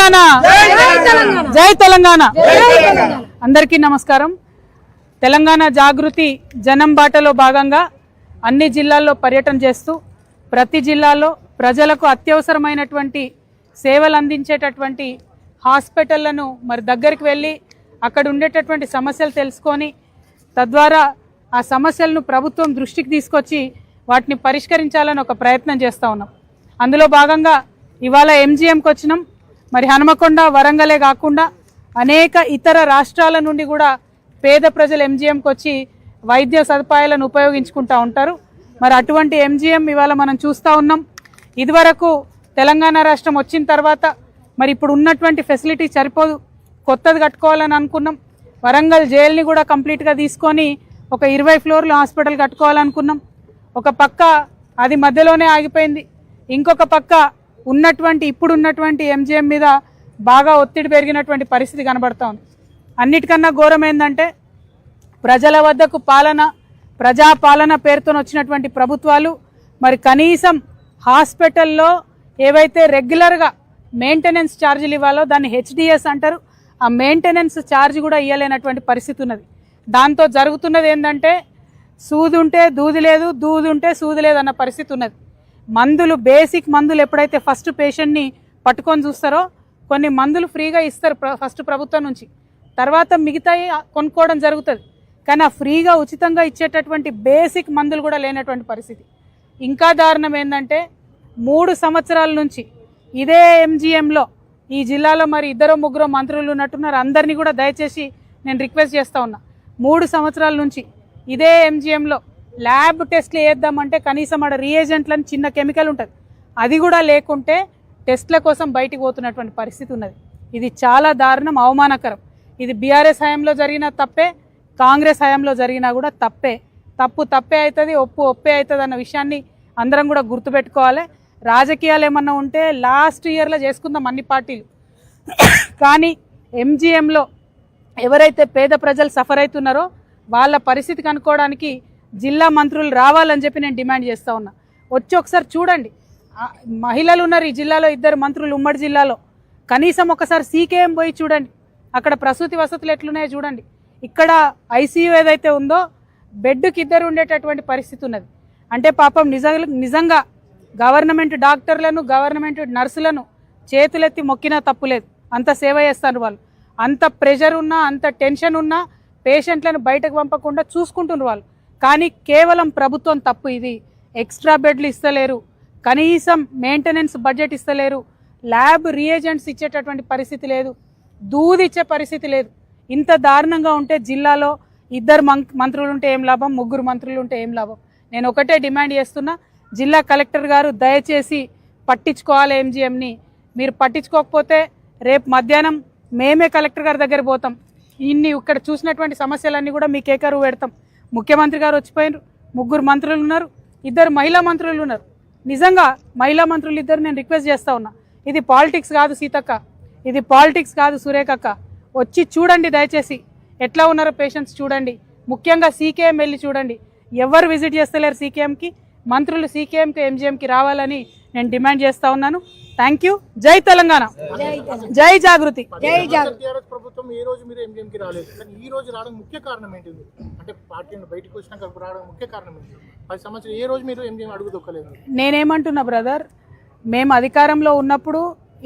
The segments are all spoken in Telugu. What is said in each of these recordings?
తెలంగాణ. జై తెలంగాణ. అందరికీ నమస్కారం. తెలంగాణ జాగృతి జనం బాటలో భాగంగా అన్ని జిల్లాల్లో పర్యటన చేస్తూ ప్రతి జిల్లాలో ప్రజలకు అత్యవసరమైనటువంటి సేవలు అందించేటటువంటి హాస్పిటళ్ళను మరి దగ్గరికి వెళ్ళి అక్కడ ఉండేటటువంటి సమస్యలు తెలుసుకొని తద్వారా ఆ సమస్యలను ప్రభుత్వం దృష్టికి తీసుకొచ్చి వాటిని పరిష్కరించాలని ఒక ప్రయత్నం చేస్తూ ఉన్నాం. అందులో భాగంగా ఇవాళ ఎంజీఎంకి వచ్చినాం. మరి హనుమకొండ వరంగలే కాకుండా అనేక ఇతర రాష్ట్రాల నుండి కూడా పేద ప్రజలు ఎంజీఎంకి వచ్చి వైద్య సదుపాయాలను ఉపయోగించుకుంటూ ఉంటారు. మరి అటువంటి ఎంజీఎం ఇవాళ మనం చూస్తూ ఉన్నాం. ఇదివరకు తెలంగాణ రాష్ట్రం వచ్చిన తర్వాత మరి ఇప్పుడు ఉన్నటువంటి ఫెసిలిటీ సరిపోదు. కొత్తది కట్టుకోవాలని అనుకున్నాం. వరంగల్ జైల్ని కూడా కంప్లీట్గా తీసుకొని ఒక ఇరవై ఫ్లోర్లు హాస్పిటల్ కట్టుకోవాలనుకున్నాం. ఒక పక్క అది మధ్యలోనే ఆగిపోయింది. ఇంకొక పక్క ఉన్నటువంటి ఇప్పుడు ఉన్నటువంటి మీద బాగా ఒత్తిడి పెరిగినటువంటి పరిస్థితి కనబడుతోంది. ఉంది అన్నిటికన్నా ఘోరం ఏంటంటే ప్రజల వద్దకు పాలన ప్రజాపాలన పేరుతో వచ్చినటువంటి ప్రభుత్వాలు మరి కనీసం హాస్పిటల్లో ఏవైతే రెగ్యులర్గా మెయింటెనెన్స్ ఛార్జీలు ఇవ్వాలో దాన్ని హెచ్డిఎస్ అంటారు. ఆ మెయింటెనెన్స్ ఛార్జ్ కూడా ఇవ్వలేనటువంటి పరిస్థితి ఉన్నది. దాంతో జరుగుతున్నది ఏంటంటే సూదు ఉంటే దూది లేదు దూదు ఉంటే సూది లేదు అన్న పరిస్థితి ఉన్నది. మందులు బేసిక్ మందులు ఎప్పుడైతే ఫస్ట్ పేషెంట్ని పట్టుకొని చూస్తారో కొన్ని మందులు ఫ్రీగా ఇస్తారు ప్ర- ఫస్ట్ ప్రభుత్వం నుంచి. తర్వాత మిగతాయి కొనుక్కోవడం జరుగుతుంది. కానీ ఆ ఫ్రీగా ఉచితంగా ఇచ్చేటటువంటి బేసిక్ మందులు కూడా లేనటువంటి పరిస్థితి. ఇంకా దారుణం ఏంటంటే మూడు సంవత్సరాల నుంచి ఇదే ఎంజిఎంలో ఈ జిల్లాలో మరి ఇద్దరు ముగ్గురు మంత్రులు ఉన్నట్టున్నారు. అందరినీ కూడా దయచేసి నేను రిక్వెస్ట్ చేస్తా ఉన్నా. మూడు సంవత్సరాల నుంచి ఇదే ఎంజిఎంలో ల్యాబ్ టెస్ట్లు వేద్దామంటే కనీసం ఆడ రియేజెంట్లని చిన్న కెమికల్ ఉంటుంది. అది కూడా లేకుంటే టెస్ట్ల కోసం బయటికి పోతున్నటువంటి పరిస్థితి ఉన్నది. ఇది చాలా దారుణం అవమానకరం. ఇది బీఆర్ఎస్ హయాంలో జరిగిన తప్పే కాంగ్రెస్ హయాంలో జరిగినా కూడా తప్పే. తప్పు తప్పే అవుతుంది ఒప్పు ఒప్పే అవుతుంది అన్న విషయాన్ని అందరం కూడా గుర్తుపెట్టుకోవాలి. రాజకీయాలు ఏమన్నా ఉంటే లాస్ట్ ఇయర్లో చేసుకుందాం అన్ని పార్టీలు. కానీ ఎంజీఎంలో ఎవరైతే పేద ప్రజలు సఫర్ అవుతున్నారో వాళ్ళ పరిస్థితి కనుక్కోవడానికి జిల్లా మంత్రులు రావాలని చెప్పి నేను డిమాండ్ చేస్తూ ఉన్నా. వచ్చి ఒకసారి చూడండి. మహిళలు ఉన్నారు ఈ జిల్లాలో ఇద్దరు మంత్రులు ఉమ్మడి జిల్లాలో. కనీసం ఒకసారి సీకేఎం పోయి చూడండి. అక్కడ ప్రసూతి వసతులు ఎట్లున్నాయో చూడండి. ఇక్కడ ఐసీయూ ఏదైతే ఉందో బెడ్కి ఇద్దరు ఉండేటటువంటి పరిస్థితి ఉన్నది. అంటే పాపం నిజ నిజంగా గవర్నమెంట్ డాక్టర్లను గవర్నమెంట్ నర్సులను చేతులెత్తి మొక్కినా తప్పులేదు అంత సేవ చేస్తారు వాళ్ళు. అంత ప్రెషర్ ఉన్నా అంత టెన్షన్ ఉన్నా పేషెంట్లను బయటకు పంపకుండా చూసుకుంటున్నారు వాళ్ళు. కానీ కేవలం ప్రభుత్వం తప్పు ఇది. ఎక్స్ట్రా బెడ్లు ఇస్తలేరు. కనీసం మెయింటెనెన్స్ బడ్జెట్ ఇస్తలేరు. ల్యాబ్ రియేజెంట్స్ ఇచ్చేటటువంటి పరిస్థితి లేదు. దూది ఇచ్చే పరిస్థితి లేదు. ఇంత దారుణంగా ఉంటే జిల్లాలో ఇద్దరు మం- మంత్రులు ఉంటే ఏం లాభం? ముగ్గురు మంత్రులు ఉంటే ఏం లాభం? నేను ఒకటే డిమాండ్ చేస్తున్నా. జిల్లా కలెక్టర్ గారు దయచేసి పట్టించుకోవాలి ఎంజిఎంని మీరు పట్టించుకోకపోతే రేపు మధ్యాహ్నం మేమే కలెక్టర్ గారి దగ్గర పోతాం. ఇన్ని ఇక్కడ చూసినటువంటి సమస్యలన్నీ కూడా మీ కేకరు పెడతాం. ముఖ్యమంత్రి గారు వచ్చిపోయినారు ముగ్గురు మంత్రులు ఉన్నారు ఇద్దరు మహిళా మంత్రులు ఉన్నారు. నిజంగా మహిళా మంత్రులు ఇద్దరు నేను రిక్వెస్ట్ చేస్తా ఉన్నా. ఇది పాలిటిక్స్ కాదు సీతక్క ఇది పాలిటిక్స్ కాదు సురేఖక్క. వచ్చి చూడండి దయచేసి ఎట్లా ఉన్నారో పేషెంట్స్ చూడండి. ముఖ్యంగా సీకేఎం వెళ్ళి చూడండి. ఎవరు విజిట్ చేస్తలేరు సీకేఎంకి? మంత్రులు సీకేఎంకి ఎంజీఎంకి రావాలని నేను డిమాండ్ చేస్తూ ఉన్నాను. Thank you. జై తెలంగాణ. జై జాగృతి. టీఆర్ఎస్ ప్రభుత్వం ఏ రోజు మీరు ఎంజిఎంకి రాలేదు. కానీ ఈ రోజు రావడం ముఖ్య కారణం ఏంటిది అంటే పార్టీ బయటకు వచ్చినాక రావడం ముఖ్య కారణం ఏంటి? పది సంవత్సరాలు ఏ రోజు మీరు ఎంజిఎం అడుగు దొక్కలేదు? నేనేమంటున్నా బ్రదర్? మేము అధికారంలో ఉన్నప్పుడు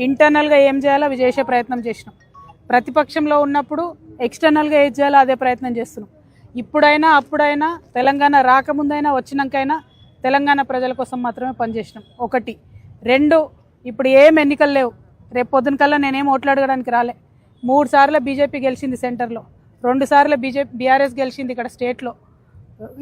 ఇంటర్నల్గా ఏం చేయాలో అవి చేసే ప్రయత్నం చేసినాం. ప్రతిపక్షంలో ఉన్నప్పుడు ఎక్స్టర్నల్గా ఏం చేయాలో అదే ప్రయత్నం చేస్తున్నాం. ఇప్పుడైనా అప్పుడైనా తెలంగాణ రాకముందైనా వచ్చినాకైనా తెలంగాణ ప్రజల కోసం మాత్రమే పనిచేసినాం. ఒకటి. రెండు ఇప్పుడు ఏం ఎన్నికలు లేవు. రేపు పొద్దున కల్లా నేనేం ఓట్లాడడానికి రాలే. మూడు సార్లు బీజేపీ గెలిచింది సెంటర్లో. రెండు సార్లు బీజేపీ బీఆర్ఎస్ గెలిచింది ఇక్కడ స్టేట్లో.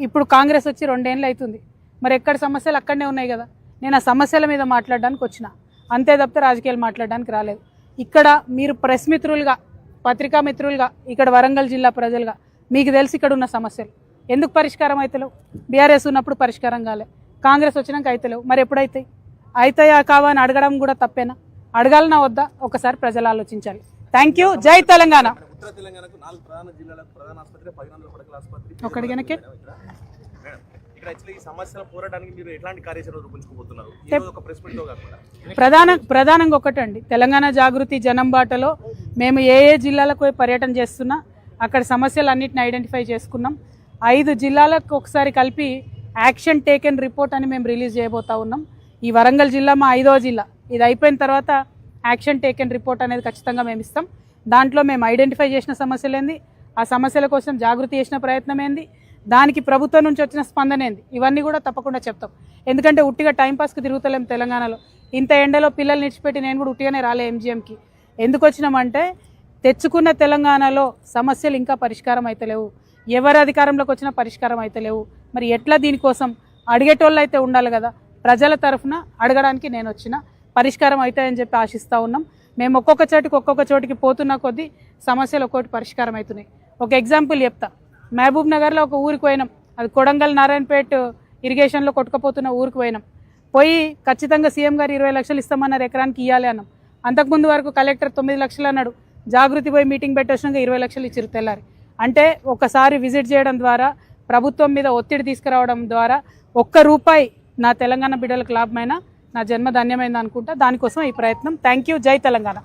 ఇప్పుడు కాంగ్రెస్ వచ్చి రెండేళ్ళు అవుతుంది. మరి ఎక్కడ సమస్యలు అక్కడనే ఉన్నాయి కదా. నేను ఆ సమస్యల మీద మాట్లాడడానికి వచ్చిన. అంతే తప్పితే రాజకీయాలు మాట్లాడడానికి రాలేదు. ఇక్కడ మీరు ప్రెస్ మిత్రులుగా పత్రికా మిత్రులుగా ఇక్కడ వరంగల్ జిల్లా ప్రజలుగా మీకు తెలిసి ఇక్కడ ఉన్న సమస్యలు. ఎందుకు పరిష్కారం అవుతలేవు బీఆర్ఎస్ ఉన్నప్పుడు పరిష్కారం కాలే. కాంగ్రెస్ వచ్చినాక అవుతలేవు మరి ఎప్పుడైతాయి? అవుతాయా కావా అని అడగడం కూడా తప్పేనా? అడగాలనా వద్దా? ఒకసారి ప్రజలు ఆలోచించాలి. థ్యాంక్ యూ జై తెలంగాణ. ప్రధాన సమస్యల ప్రధానంగా ఒకటండి. తెలంగాణ జాగృతి జనం బాటలో మేము ఏ ఏ జిల్లాలకు పోయి పర్యటన చేస్తున్నా అక్కడ సమస్యలన్నింటిని ఐడెంటిఫై చేసుకున్నాం. ఐదు జిల్లాలకు ఒకసారి కలిపి యాక్షన్ టేకెన్ రిపోర్ట్ అని మేము రిలీజ్ చేయబోతా ఉన్నాం. ఈ వరంగల్ జిల్లా మా ఐదవ జిల్లా. ఇది అయిపోయిన తర్వాత యాక్షన్ టేకెన్ రిపోర్ట్ అనేది ఖచ్చితంగా మేము ఇస్తాం. దాంట్లో మేము ఐడెంటిఫై చేసిన సమస్యలు ఏంది? ఆ సమస్యల కోసం జాగృతి చేసిన ప్రయత్నం ఏంది? దానికి ప్రభుత్వం నుంచి వచ్చిన స్పందన ఏంది? ఇవన్నీ కూడా తప్పకుండా చెప్తాం. ఎందుకంటే ఉట్టిగా టైంపాస్కి తిరుగుతలేం తెలంగాణలో. ఇంత ఎండలో పిల్లలు నిడిచిపెట్టి నేను కూడా ఉట్టిగానే రాలే ఎంజిఎంకి. ఎందుకు వచ్చినామంటే తెచ్చుకున్న తెలంగాణలో సమస్యలు ఇంకా పరిష్కారం అయితలేవు ఎవరు అధికారంలోకి వచ్చినా పరిష్కారం అయితలేవు మరి ఎట్లా దీనికోసం అడిగేటోళ్ళు అయితే ఉండాలి కదా. ప్రజల తరఫున అడగడానికి నేను వచ్చిన పరిష్కారం అవుతాయని చెప్పి ఆశిస్తూ ఉన్నాం. మేము ఒక్కొక్క చోటికి ఒక్కొక్క చోటికి పోతున్న కొద్దీ సమస్యలు ఒక్కోటి పరిష్కారం అవుతున్నాయి. ఒక ఎగ్జాంపుల్ చెప్తా. మహబూబ్ నగర్లో ఒక ఊరికి పోయినాం. అది కొడంగల్ నారాయణపేట ఇరిగేషన్లో కొట్టుకపోతున్న ఊరికి పోయినాం. పోయి ఖచ్చితంగా సీఎం గారు ఇరవై లక్షలు ఇస్తామన్నారు ఎకరానికి ఇవ్వాలి అన్నాం. అంతకుముందు వరకు కలెక్టర్ తొమ్మిది లక్షలు అన్నాడు. జాగృతి పోయి మీటింగ్ పెట్టేసినాక ఇరవై లక్షలు ఇచ్చిరు తెల్లారి. అంటే ఒకసారి విజిట్ చేయడం ద్వారా ప్రభుత్వం మీద ఒత్తిడి తీసుకురావడం ద్వారా ఒక్క రూపాయి నా తెలంగాణ బిడ్డలకు లాభమైన నా జన్మ ధన్యమైంది అనుకుంటా దానికోసం ఈ ప్రయత్నం. Thank you. జై తెలంగాణ.